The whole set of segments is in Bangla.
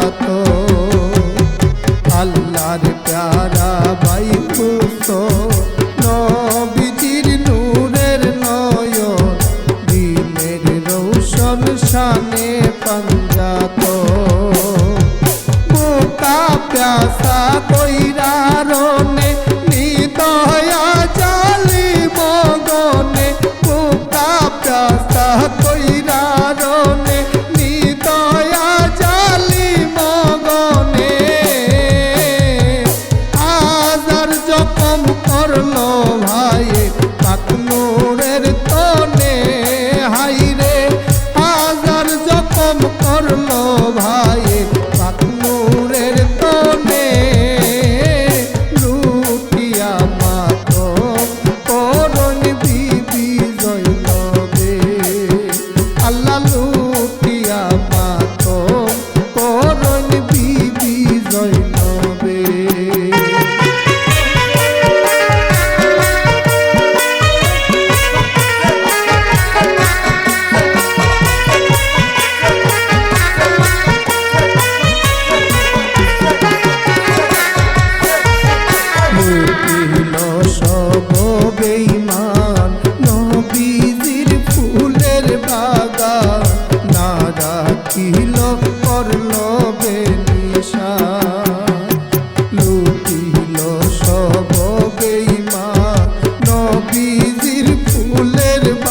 পঞ্জাত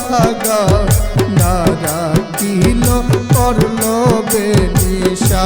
বাগান না রাখিল করল বেনিশা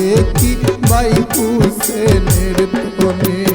দেখি বাইকু সেনের তনে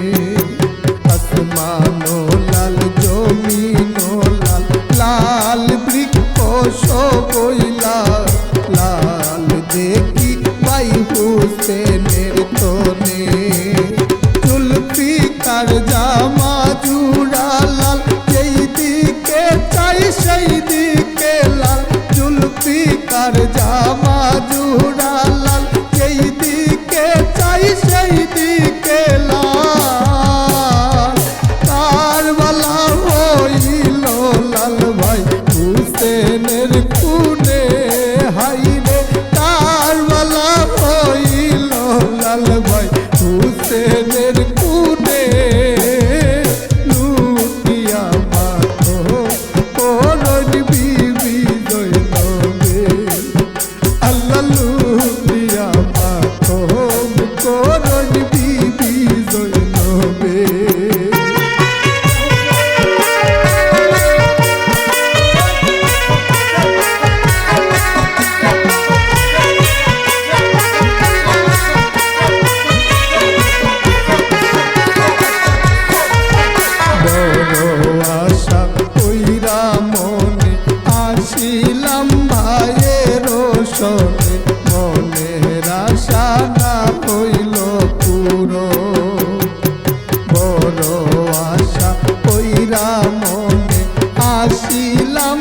আসিলাম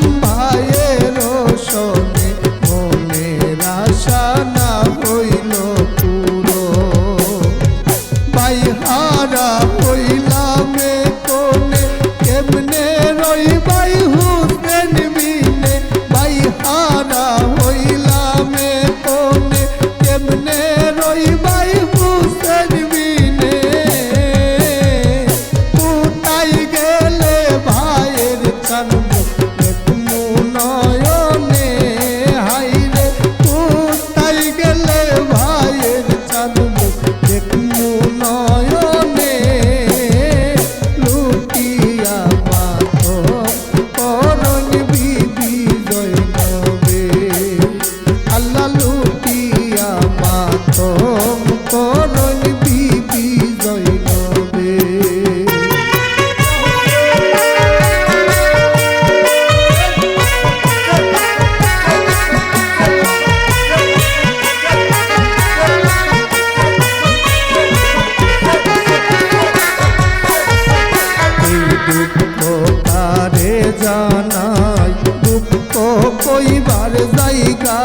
দুঃখ কারে জানাই দুঃখ কইবার জায়গা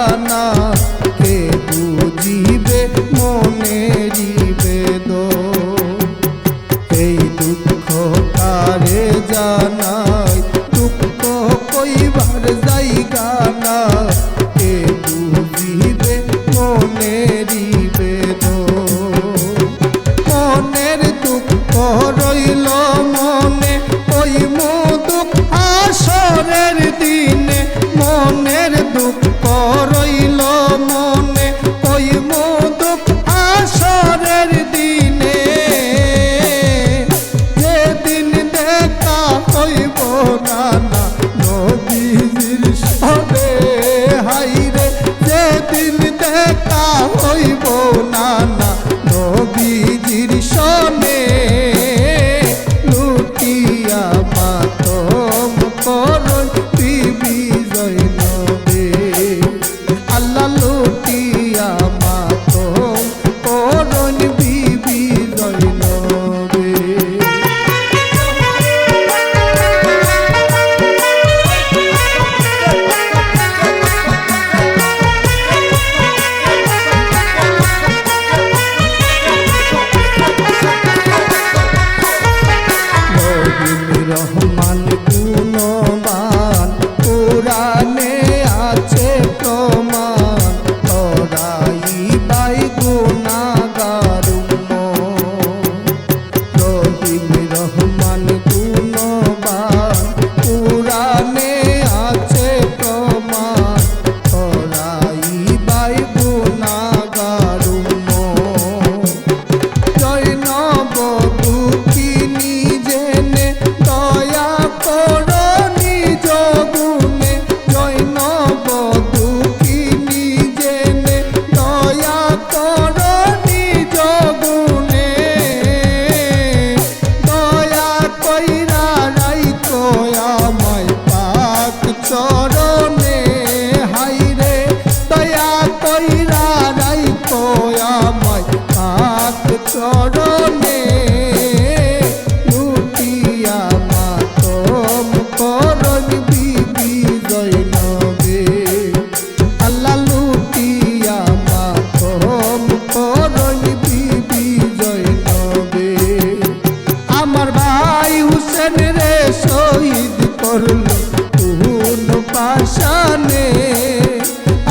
কারণে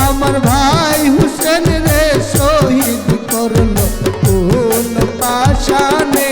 আমার ভাই হুসেন রে শহীদ করল কোন পাশানে